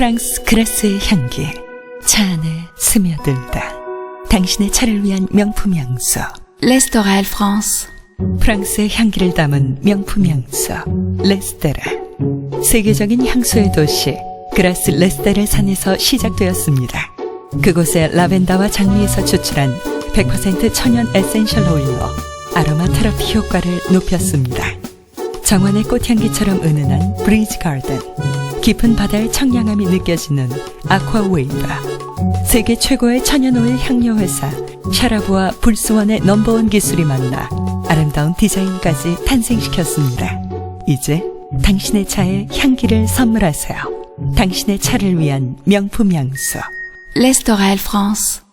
프랑스 그라스의 향기 차 안에 스며들다. 당신의 차를 위한 명품 향수. L'Estorel France. 프랑스의 향기를 담은 명품 향수 레스테라. 세계적인 향수의 도시 그라스 레스테르 산에서 시작되었습니다. 그곳의 라벤더와 장미에서 추출한 100% 천연 에센셜 오일로 아로마 테라피 효과를 높였습니다. 정원의 꽃향기처럼 은은한 브리즈 가든, 깊은 바다의 청량함이 느껴지는 아쿠아 웨이브, 세계 최고의 천연오일 향료 회사 샤라부와 불스원의 넘버원 기술이 만나 아름다운 디자인까지 탄생시켰습니다. 이제 당신의 차에 향기를 선물하세요. 당신의 차를 위한 명품 향수. L'Estorel France.